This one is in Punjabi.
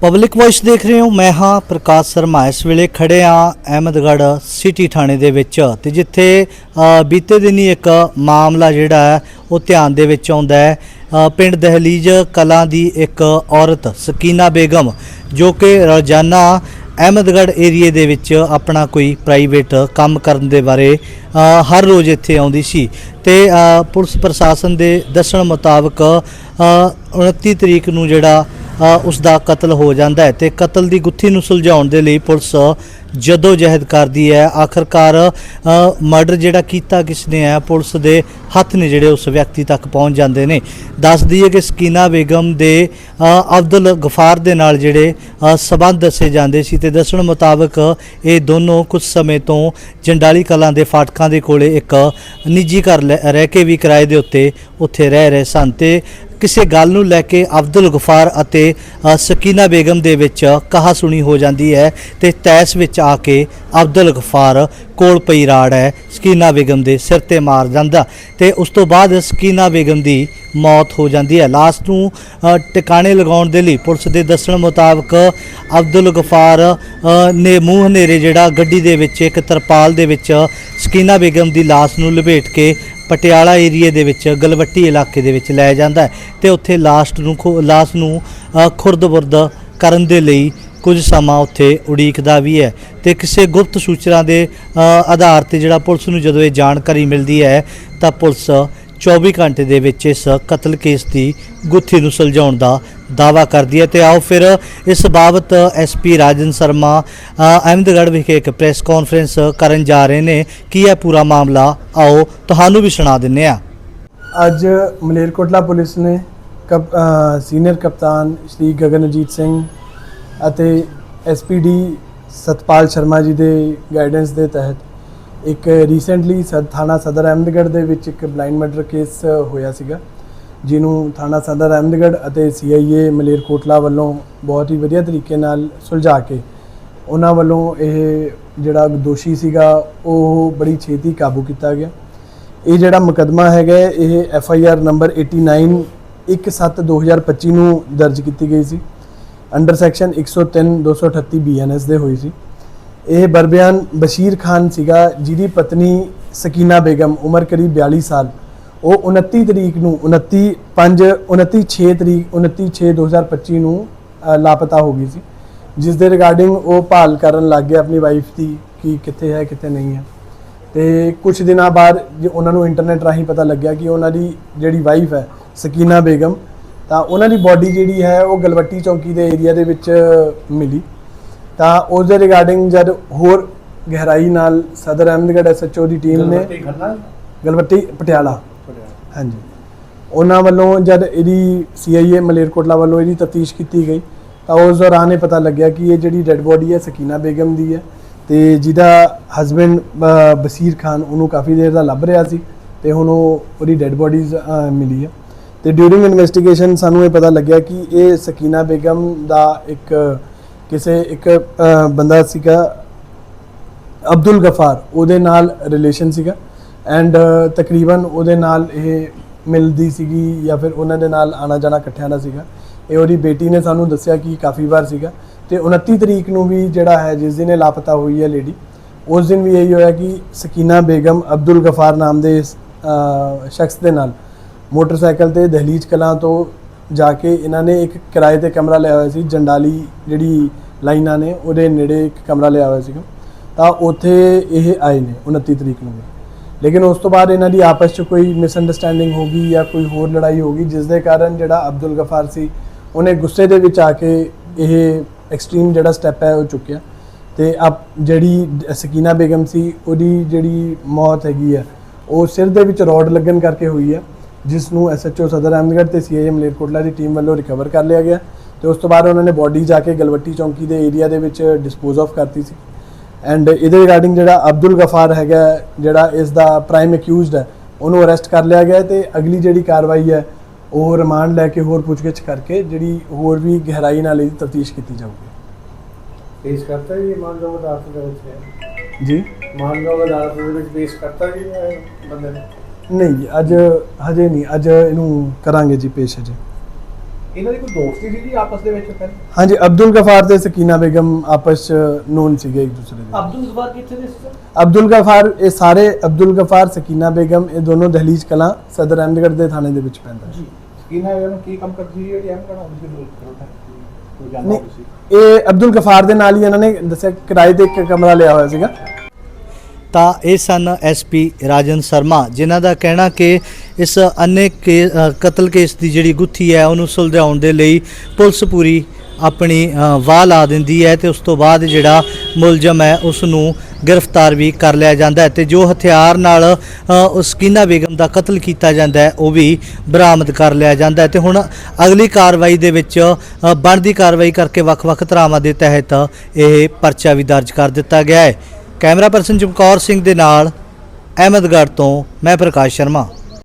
ਪਬਲਿਕ ਵਾਇਸ ਦੇਖ ਰਹੇ ਹੋ। ਮੈਂ ਹਾਂ ਪ੍ਰਕਾਸ਼ ਸ਼ਰਮਾ। ਇਸ ਵੇਲੇ ਖੜੇ ਹਾਂ ਅਹਿਮਦਗੜ੍ਹ ਸਿਟੀ ਥਾਣੇ ਦੇ ਵਿੱਚ ਤੇ ਜਿੱਥੇ ਅ, ਬੀਤੇ ਦਿਨੀ ਇੱਕ ਮਾਮਲਾ ਜਿਹੜਾ ਹੈ ਉਹ ਧਿਆਨ ਦੇ ਵਿੱਚ ਆਉਂਦਾ ਹੈ। ਪਿੰਡ ਦਹਲੀਜ ਕਲਾਂ ਦੀ ਇੱਕ ਔਰਤ ਸਕੀਨਾ ਬੇਗਮ ਜੋ ਕਿ ਰੋਜ਼ਾਨਾ ਅਹਿਮਦਗੜ੍ਹ ਏਰੀਏ ਦੇ ਵਿੱਚ ਆਪਣਾ ਕੋਈ ਪ੍ਰਾਈਵੇਟ ਕੰਮ ਕਰਨ ਦੇ ਬਾਰੇ ਹਰ ਰੋਜ਼ ਇੱਥੇ ਆਉਂਦੀ ਸੀ ਤੇ ਪੁਲਿਸ ਪ੍ਰਸ਼ਾਸਨ ਦੇ ਦੱਸਣ ਮੁਤਾਬਕ ਅ, 29 ਤਰੀਕ ਨੂੰ ਜਿਹੜਾ ਉਸ ਦਾ ਕਤਲ ਹੋ ਜਾਂਦਾ ਹੈ ਤੇ ਕਤਲ ਦੀ ਗੁੱਥੀ ਨੂੰ ਸੁਲਝਾਉਣ ਦੇ ਲਈ ਪੁਲਿਸ ਜਦੋਂ ਜਹਿਦ ਕਰਦੀ ਹੈ। ਆਖਰਕਾਰ ਮਰਡਰ ਜਿਹੜਾ ਕੀਤਾ ਕਿਸ ਨੇ ਹੈ ਪੁਲਿਸ ਦੇ ਹੱਥ ਨੇ ਜਿਹੜੇ ਉਸ ਵਿਅਕਤੀ ਤੱਕ ਪਹੁੰਚ ਜਾਂਦੇ ਨੇ। ਦੱਸ ਦਈਏ ਕਿ ਸਕੀਨਾ ਬੇਗਮ ਦੇ ਅਬਦੁਲ ਗਫਾਰ ਦੇ ਨਾਲ ਜਿਹੜੇ ਅ, ਸਬੰਧ ਦੱਸੇ ਜਾਂਦੇ ਸੀ ਤੇ ਦੱਸਣ ਮੁਤਾਬਕ ਇਹ ਦੋਨੋਂ ਕੁਝ ਸਮੇਂ ਤੋਂ ਜੰਡਾਲੀ ਕਲਾਂ ਦੇ ਫਾਟਕਾਂ ਦੇ ਕੋਲੇ ਇੱਕ ਨਿੱਜੀ ਘਰ ਲੈ- ਰਹਿ ਕੇ ਵੀ ਕਿਰਾਏ ਦੇ ਉੱਤੇ ਉੱਥੇ ਰਹਿ ਰਹੇ ਸਨ ਤੇ ਕਿਸੇ ਗੱਲ ਨੂੰ ਲੈ ਕੇ ਅਬਦੁਲ ਗਫਾਰ ਅਤੇ ਸਕੀਨਾ ਬੇਗਮ ਦੇ ਵਿੱਚ ਕਹਾ ਸੁਣੀ ਹੋ ਜਾਂਦੀ ਹੈ ਤੇ ਤੈਸ ਵਿੱਚ ਆ ਕੇ ਅਬਦੁਲ ਗਫਾਰ ਕੋਲ ਪਈ ਰਾੜ ਹੈ, ਸਕੀਨਾ ਬੇਗਮ ਦੇ ਸਿਰ ਤੇ ਮਾਰ ਜਾਂਦਾ ਤੇ ਉਸ ਤੋਂ ਬਾਅਦ ਸਕੀਨਾ ਬੇਗਮ ਦੀ ਮੌਤ ਹੋ ਜਾਂਦੀ ਹੈ। ਲਾਸ਼ ਨੂੰ ਟਿਕਾਣੇ ਲਗਾਉਣ ਦੇ ਲਈ ਪੁਲਿਸ ਦੇ ਦੱਸਣ ਮੁਤਾਬਕ ਅਬਦੁਲ ਗਫਾਰ ਨੇ ਮੂੰਹ ਹਨੇਰੇ ਜਿਹੜਾ ਗੱਡੀ ਦੇ ਵਿੱਚ ਇੱਕ ਤਰਪਾਲ ਦੇ ਵਿੱਚ ਸਕੀਨਾ ਬੇਗਮ ਦੀ ਲਾਸ਼ ਨੂੰ ਲਪੇਟ ਕੇ ਪਟਿਆਲਾ ਏਰੀਏ ਦੇ ਵਿੱਚ ਗਲਵੱਟੀ ਇਲਾਕੇ ਦੇ ਵਿੱਚ ਲੈ ਜਾਂਦਾ ਹੈ ਤੇ ਉੱਥੇ ਲਾਸਟ ਨੂੰ ਖੁ- ਲਾਸ਼ ਨੂੰ ਅ, ਖੁਰਦ-ਬੁਰਦ ਕਰਨ ਦੇ ਲਈ ਕੁਝ ਸਮਾਂ ਉੱਥੇ ਉਡੀਕਦਾ ਵੀ ਹੈ ਤੇ ਕਿਸੇ ਗੁਪਤ ਸੂਚਨਾ ਦੇ ਆਧਾਰ ਤੇ ਜਿਹੜਾ ਪੁਲਿਸ ਨੂੰ ਜਦੋਂ ਇਹ ਜਾਣਕਾਰੀ ਮਿਲਦੀ ਹੈ ਤਾਂ ਪੁਲਿਸ 24 ਘੰਟੇ ਦੇ ਵਿੱਚ ਇਸ ਕਤਲ ਕੇਸ ਦੀ ਗੁੱਥੀ ਨੂੰ ਸੁਲਝਾਉਣ ਦਾ ਦਾਵਾ ਕਰਦੀ ਹੈ। ਤੇ ਆਓ ਫਿਰ ਇਸ ਬਾਬਤ ਐਸਪੀ ਰਾਜਨ ਸ਼ਰਮਾ ਅਹਿਮਦਗੜ੍ਹ ਵਿਖੇ ਇੱਕ ਪ੍ਰੈਸ ਕਾਨਫਰੰਸ ਕਰਨ ਜਾ ਰਹੇ ਨੇ। ਕੀ ਹੈ ਪੂਰਾ ਮਾਮਲਾ? ਆਓ, ਤੁਹਾਨੂੰ ਵੀ ਸੁਣਾ ਦਿੰਨੇ ਆ ਅੱਜ ਮਲੇਰਕੋਟਲਾ ਪੁਲਿਸ ਨੇ ਕਪ ਸੀਨੀਅਰ ਕਪਤਾਨ ਸ਼੍ਰੀ ਗਗਨਜੀਤ ਸਿੰਘ ਅਤੇ ਐਸਪੀਡੀ ਸਤਪਾਲ ਸ਼ਰਮਾ ਜੀ ਦੇ ਗਾਈਡੈਂਸ ਦੇ ਤਹਿਤ ਇੱਕ ਰੀਸੈਂਟਲੀ ਥਾਣਾ ਸਦਰ ਅਹਿਮਦਗੜ੍ਹ ਦੇ ਵਿੱਚ ਇੱਕ ਬਲਾਈਂਡ ਮਰਡਰ ਕੇਸ ਹੋਇਆ ਸੀਗਾ। ਜਿਹਨੂੰ ਥਾਣਾ ਸਦਰ ਅਹਿਮਦਗੜ੍ਹ ਅਤੇ ਸੀਆਈਏ ਮਲੇਰਕੋਟਲਾ ਵੱਲੋਂ ਬਹੁਤ ਹੀ ਵਧੀਆ ਤਰੀਕੇ ਨਾਲ ਸੁਲਝਾ ਕੇ ਉਹਨਾਂ ਵੱਲੋਂ ਇਹ ਜਿਹੜਾ ਦੋਸ਼ੀ ਸੀਗਾ, ਉਹ ਬੜੀ ਛੇਤੀ ਕਾਬੂ ਕੀਤਾ ਗਿਆ। ਇਹ ਜਿਹੜਾ ਮੁਕਦਮਾ ਹੈਗਾ, ਇਹ ਐਫ ਆਈ ਆਰ ਨੰਬਰ 89 17/2025 ਨੂੰ ਦਰਜ ਕੀਤੀ ਗਈ ਸੀ। ਅੰਡਰ ਸੈਕਸ਼ਨ 103 238 ਬੀਐਨਐਸ ਦੇ ਹੋਈ ਸੀ। ਇਹ ਬਰਬਿਆਨ ਬਸ਼ੀਰ ਖਾਨ ਸੀਗਾ, ਜਿਹਦੀ ਪਤਨੀ ਸਕੀਨਾ ਬੇਗਮ, ਉਮਰ ਕਰੀਬ 42 ਸਾਲ ਉਹ 29 ਤਰੀਕ ਨੂੰ 29 5 29 6 ਤਰੀਕ 29 6 2025 ਨੂੰ ਲਾਪਤਾ ਹੋ ਗਈ ਸੀ। ਜਿਸ ਦੇ ਰਿਗਾਰਡਿੰਗ ਉਹ ਭਾਲ ਕਰਨ ਲੱਗ ਗਿਆ ਆਪਣੀ ਵਾਈਫ ਦੀ ਕਿ ਕਿੱਥੇ ਹੈ ਕਿੱਥੇ ਨਹੀਂ ਹੈ। ਤੇ ਕੁਝ ਦਿਨਾਂ ਬਾਅਦ ਜੇ ਉਹਨਾਂ ਨੂੰ ਇੰਟਰਨੈਟ ਰਾਹੀਂ ਪਤਾ ਲੱਗਿਆ ਕਿ ਉਹਨਾਂ ਦੀ ਜਿਹੜੀ ਵਾਈਫ ਹੈ ਸਕੀਨਾ ਬੇਗਮ ਤਾਂ ਉਹਨਾਂ ਦੀ ਬਾਡੀ ਜਿਹੜੀ ਹੈ ਉਹ ਗਲਵੱਟੀ ਚੌਂਕੀ ਦੇ ਏਰੀਆ ਦੇ ਵਿੱਚ ਮਿਲੀ। ਤਾਂ ਉਸ ਦੇ ਰਿਗਾਰਡਿੰਗ ਜਦ ਹੋਰ ਗਹਿਰਾਈ ਨਾਲ ਸਦਰ ਅਹਿਮਦਗੜ੍ਹ ਐਸਐਚਓ ਦੀ ਟੀਮ ਨੇ ਗਲਵੱਟੀ ਪਟਿਆਲਾ। ਹਾਂਜੀ। ਉਹਨਾਂ ਵੱਲੋਂ ਜਦ ਇਹਦੀ ਸੀਆਈਏ ਮਲੇਰਕੋਟਲਾ ਵੱਲੋਂ ਇਹਦੀ ਤਫਤੀਸ਼ ਕੀਤੀ ਗਈ, ਤਾਂ ਉਸ ਦੌਰਾਨ ਇਹ ਪਤਾ ਲੱਗਿਆ ਕਿ ਇਹ ਜਿਹੜੀ ਡੈੱਡ ਬੋਡੀ ਹੈ, ਸਕੀਨਾ ਬੇਗਮ ਦੀ ਹੈ ਤੇ ਜਿਹਦਾ ਹਸਬੰਡ ਬਸੀਰ ਖਾਨ ਉਹਨੂੰ ਕਾਫੀ ਦੇਰ ਦਾ ਲੱਭ ਰਿਹਾ ਸੀ ਤੇ ਹੁਣ ਉਹ ਉਹਦੀ ਡੈੱਡ ਬੋਡੀਜ਼ ਮਿਲੀ ਹੈ ਤੇ ਡਿਊਰਿੰਗ ਇਨਵੈਸਟੀਗੇਸ਼ਨ ਸਾਨੂੰ ਇਹ ਪਤਾ ਲੱਗਿਆ ਕਿ ਇਹ ਸਕੀਨਾ ਬੇਗਮ ਦਾ ਇੱਕ, ਕਿਸੇ ਇੱਕ ਬੰਦਾ ਸੀਗਾ, ਅਬਦੁਲ ਗਫਾਰ, ਉਹਦੇ ਨਾਲ ਰਿਲੇਸ਼ਨ ਸੀਗਾ। ਐਂਡ uh, ਤਕਰੀਬਨ ਉਹਦੇ ਨਾਲ ਇਹ ਮਿਲਦੀ ਸੀਗੀ ਜਾਂ ਫਿਰ ਉਹਨਾਂ ਦੇ ਨਾਲ ਆਣਾ ਜਾਣਾ ਇਕੱਠਿਆਂ ਦਾ ਸੀਗਾ। ਇਹ ਉਹਦੀ ਬੇਟੀ ਨੇ ਸਾਨੂੰ ਦੱਸਿਆ ਕਿ ਕਾਫੀ ਵਾਰ ਸੀਗਾ। ਤੇ 29 ਤਰੀਕ ਨੂੰ ਵੀ ਜਿਹੜਾ ਹੈ, ਜਿਸ ਦਿਨ ਇਹ ਲਾਪਤਾ ਹੋਈ ਹੈ ਲੇਡੀ, ਉਸ ਦਿਨ ਵੀ ਇਹੀ ਹੋਇਆ ਕਿ ਸਕੀਨਾ ਬੇਗਮ ਅਬਦੁਲ ਗਫਾਰ ਨਾਮ ਦੇ ਸ਼ਖਸ ਦੇ ਨਾਲ ਮੋਟਰਸਾਈਕਲ ਤੇ ਦਹਲੀਜ ਕਲਾਂ ਤੋਂ ਜਾ ਕੇ ਇਹਨਾਂ ਨੇ ਇੱਕ ਕਿਰਾਏ ਤੇ ਕਮਰਾ ਲਿਆ ਹੋਇਆ ਸੀ। ਜੰਡਾਲੀ ਜਿਹੜੀ ਲਾਈਨਾਂ ਨੇ, ਉਹਦੇ ਨੇੜੇ ਇੱਕ ਕਮਰਾ ਲਿਆ ਹੋਇਆ ਸੀਗਾ। ਤਾਂ ਉੱਥੇ ਇਹ ਆਏ ਨੇ 29 ਤਰੀਕ ਨੂੰ ਵੀ। ਲੇਕਿਨ ਉਸ ਤੋਂ ਬਾਅਦ ਇਹਨਾਂ ਦੀ ਆਪਸ 'ਚ ਕੋਈ ਮਿਸਅੰਡਰਸਟੈਂਡਿੰਗ ਹੋ ਗਈ ਜਾਂ ਕੋਈ ਹੋਰ ਲੜਾਈ ਹੋ ਗਈ ਜਿਸ ਦੇ ਕਾਰਨ ਜਿਹੜਾ ਅਬਦੁਲ ਗਫਾਰ ਸੀ, ਉਹਨੇ ਗੁੱਸੇ ਦੇ ਵਿੱਚ ਆ ਕੇ ਇਹ ਐਕਸਟ੍ਰੀਮ ਜਿਹੜਾ ਸਟੈਪ ਹੈ ਉਹ ਚੁੱਕਿਆ। ਤੇ ਅਬ ਜਿਹੜੀ ਸਕੀਨਾ ਬੇਗਮ ਸੀ, ਉਹਦੀ ਜਿਹੜੀ ਮੌਤ ਹੈਗੀ ਆ, ਉਹ ਸਿਰ ਦੇ ਵਿੱਚ ਰੋਡ ਲੱਗਣ ਕਰਕੇ ਹੋਈ ਹੈ ਜਿਸ ਨੂੰ ਐਸਐਚਓ ਸਦਰ ਅਹਿਮਦਗੜ੍ਹ ਤੇ ਸੀਆਈਏ ਮਲੇਰਕੋਟਲਾ ਦੀ ਟੀਮ ਵੱਲੋਂ ਰਿਕਵਰ ਕਰ ਲਿਆ ਗਿਆ ਤੇ ਉਸ ਤੋਂ ਬਾਅਦ ਉਹਨਾਂ ਨੇ ਬੋਡੀ ਜਾ ਕੇ ਗਲਵੱਟੀ ਚੌਂਕੀ ਦੇ ਏਰੀਆ ਦੇ ਵਿੱਚ ਡਿਸਪੋਜ਼ ਆਫ ਕਰਤੀ ਸੀ। ਐਂਡ ਇਹਦੇ ਰਿਗਾਰਡਿੰਗ ਜਿਹੜਾ ਅਬਦੁਲ ਗਫਾਰ ਹੈਗਾ ਜਿਹੜਾ ਇਸ ਦਾ ਪ੍ਰਾਈਮ ਅਕਿਊਜ਼ਡ ਹੈ ਉਹਨੂੰ ਅਰੈਸਟ ਕਰ ਲਿਆ ਗਿਆ ਤੇ ਅਗਲੀ ਜਿਹੜੀ ਕਾਰਵਾਈ ਹੈ ਉਹ ਰਿਮਾਂਡ ਲੈ ਕੇ ਹੋਰ ਪੁੱਛਗਿੱਛ ਕਰਕੇ ਜਿਹੜੀ ਹੋਰ ਵੀ ਗਹਿਰਾਈ ਨਾਲ ਇਹਦੀ ਤਫਤੀਸ਼ ਕੀਤੀ ਜਾਊਗੀ। ਪੇਸ਼ ਕਰਤਾ ਜੀ ਮਾਨਯੋਗ ਅਦਾਲਤ ਦੇ ਵਿੱਚ ਜੀ? ਮਾਨਯੋਗ ਅਦਾਲਤ ਦੇ ਵਿੱਚ ਪੇਸ਼ ਕਰਤਾ ਜੀ ਬੰਦੇ ਨੇ? ਨਹੀਂ ਅੱਜ ਹਜੇ ਨਹੀਂ ਅੱਜ ਇਹਨੂੰ ਕਰਾਂਗੇ ਜੀ ਪੇਸ਼ ਹਜੇ ਇਹਨਾਂ ਦੀ ਕੋਈ ਦੋਸਤੀ ਸੀ ਜੀ ਆਪਸ ਦੇ ਵਿੱਚ ਪਹਿਲਾਂ? ਹਾਂਜੀ ਅਬਦੁਲ ਗਫਾਰ ਤੇ ਸਕੀਨਾ ਬੇਗਮ ਆਪਸ ਚ ਨੋਨ ਸੀਗੇ ਇੱਕ ਦੂਸਰੇ ਦੇ। ਅਬਦੁਲ ਜ਼ਬਾਰ ਕਿੱਥੇ ਦੇ ਸੀ? ਅਬਦੁਲ ਗਫਾਰ ਇਹ ਸਾਰੇ ਅਬਦੁਲ ਗਫਾਰ ਸਕੀਨਾ ਬੇਗਮ ਇਹ ਦੋਨੋਂ ਦਹਲੀਜ਼ ਕਲਾਂ ਸਦਰ ਅਹਿਮਦਗੜ੍ਹ ਦੇ ਥਾਣੇ ਦੇ ਵਿੱਚ ਪੈਂਦਾ ਜੀ। ਕਿਹਨਾਂ ਇਹਨਾਂ ਨੂੰ ਕੀ ਕੰਮ ਕਰਦੀ ਸੀ ਜਿਹੜੀ ਐਮ ਕਢਾਉਣ ਦੀ ਜ਼ਰੂਰਤ ਹੈ ਕੋਈ ਜਾਣਦਾ ਨਹੀਂ ਤੁਸੀਂ। ਇਹ ਅਬਦੁਲ ਗਫਾਰ ਦੇ ਨਾਲ ਹੀ ਇਹਨਾਂ ਨੇ ਦੱਸਿਆ ਕਿਰਾਏ ਤੇ ਇੱਕ ਕਮਰਾ ਲਿਆ ਹੋਇਆ ਸੀਗਾ। ਤਾਂ ਇਹ ਸਨ ਐਸਪੀ ਰਾਜਨ ਸ਼ਰਮਾ ਜਿਨ੍ਹਾਂ ਦਾ ਕਹਿਣਾ ਕਿ ਇਸ ਅੰਨੇ ਕੇ ਕਤਲ ਕੇਸ ਦੀ ਜਿਹੜੀ ਗੁੱਥੀ ਹੈ ਉਹਨੂੰ ਸੁਲਝਾਉਣ ਦੇ ਲਈ ਪੁਲਿਸ ਪੂਰੀ ਆਪਣੀ ਵਾਹ ਲਾ ਦਿੰਦੀ ਹੈ ਤੇ ਉਸ ਤੋਂ ਬਾਅਦ ਜਿਹੜਾ ਮੁਲਜ਼ਮ ਹੈ ਉਸ ਨੂੰ ਗ੍ਰਿਫਤਾਰ ਵੀ ਕਰ ਲਿਆ ਜਾਂਦਾ ਹੈ ਤੇ ਜੋ ਹਥਿਆਰ ਨਾਲ ਅ, ਉਸ ਕੀਨਾ ਬੇਗਮ ਦਾ ਕਤਲ ਕੀਤਾ ਜਾਂਦਾ ਹੈ ਉਹ ਵੀ ਬਰਾਮਦ ਕਰ ਲਿਆ ਜਾਂਦਾ ਹੈ ਤੇ ਹੁਣ ਅਗਲੀ ਕਾਰਵਾਈ ਦੇ ਵਿੱਚ ਬਣਦੀ ਕਾਰਵਾਈ ਕਰਕੇ ਵੱਖ-ਵੱਖ ਧਰਾਵਾਂ ਦੇ ਤਹਿਤ ਇਹ ਪਰਚਾ ਵੀ ਦਰਜ ਕਰ ਦਿੱਤਾ ਗਿਆ ਹੈ। ਕੈਮਰਾ ਪਰਸਨ ਚਮਕੌਰ ਸਿੰਘ ਦੇ ਨਾਲ ਅਹਿਮਦਗੜ੍ਹ ਤੋਂ ਮੈਂ ਪ੍ਰਕਾਸ਼ ਸ਼ਰਮਾ।